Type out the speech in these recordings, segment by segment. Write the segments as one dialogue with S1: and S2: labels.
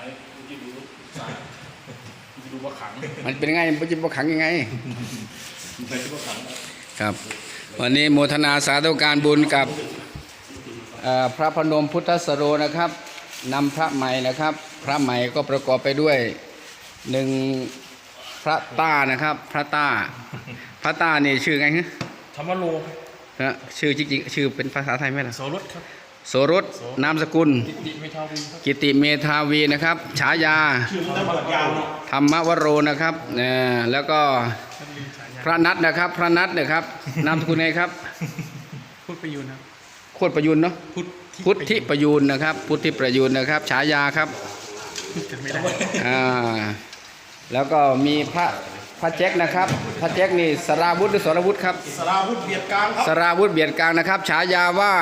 S1: ายมันอดูสายเมื่
S2: อดูว่าขัง
S1: มันเป็นไงมันจะบขังยังไง
S2: มักี้ว่าขัง
S1: ครับ วันนี้โมทนาสาธุการบุญกับพระพนมพุทธสโรนะครับนำพระใหม่นะครับ พระใหม่ก็ประกอบไปด้วยหนึ่งพระต้านะครับ พระต้า พระต้านี่ชื่อไงฮะ
S2: ธรรมโล
S1: กฮะชื่อจริงๆชื่อเป็นภาษาไทยไหมล่ะ
S2: โสรถครับ
S1: โสรสนามสกุล
S2: กิติเมทาวินครับ
S1: กิติเมธาวีนะครับ ฉายา
S2: ชื่อมันจะแบบยาวเนาะ
S1: ธรรมวโรนะครับนะแล้วก็พระนัทนะครับ พระนัทนะครับ นามสกุลไงครับ
S2: พูดประยุนครับ
S1: โคตรประยุนเนาะ
S2: พุทธ
S1: พุทธิประยูนนะครับ พุทธิประยูนนะครับ ฉายาครับ
S2: จะไม่ได้
S1: อ่าแล้วก็มีพระพระแจ็คนะครับ พระแจ็คนี่สราวุธหรือสรวุธครับ
S2: สราวุธเบียดกลางครับ
S1: สราวุธเบียดกลางนะครับ ฉายาว่า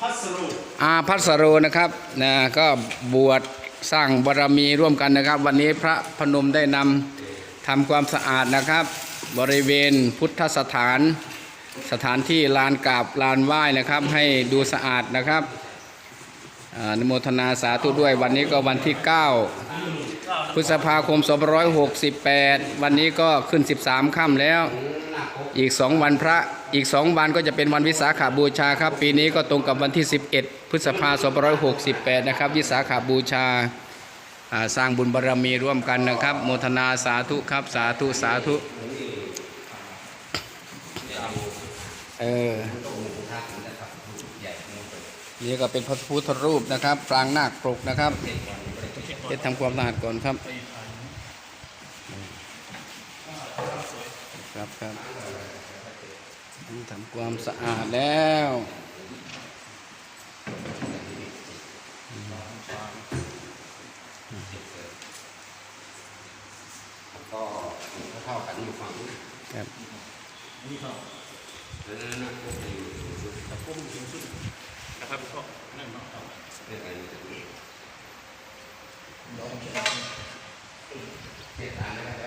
S2: พัสรุ
S1: อาพัสโรนะครับนะก็บวชสร้างบารมีร่วมกันนะครับ วันนี้พระพนมได้นำทำความสะอาดนะครับ บริเวณพุทธสถาน สถานที่ลานกราบลานไหว้นะครับ ให้ดูสะอาดนะครับนโมทนาสาธุด้วยวันนี้ก็วันที่ 9 พฤษภาคม 2568 วันนี้ก็ขึ้น 13 ค่ำแล้ว อีก 2 วันพระ อีก 2 วันก็จะเป็นวันวิสาขาบูชาครับ ปีนี้ก็ตรงกับวันที่ 11 พฤษภาคม 2568 นะครับ วิสาขาบูชา สร้างบุญบารรมีร่วมกันนะครับ โมทนาสาธุครับ สาธุ สาธุเออนี่ก็เป็นพระพุทธรูปนะครับ ปรางนาคปรกนะครับ เฮ็ดทำความสะอาดก่อนครับ ครับครับทำความสะอาดแล้ว
S3: ก็เท่ากันอยู่ฝั่งนู้น
S1: ครับ
S2: นะครับก็นั่นเนาะ
S3: เสียู่ตรงนี้
S1: เจ็ดอันนะครับ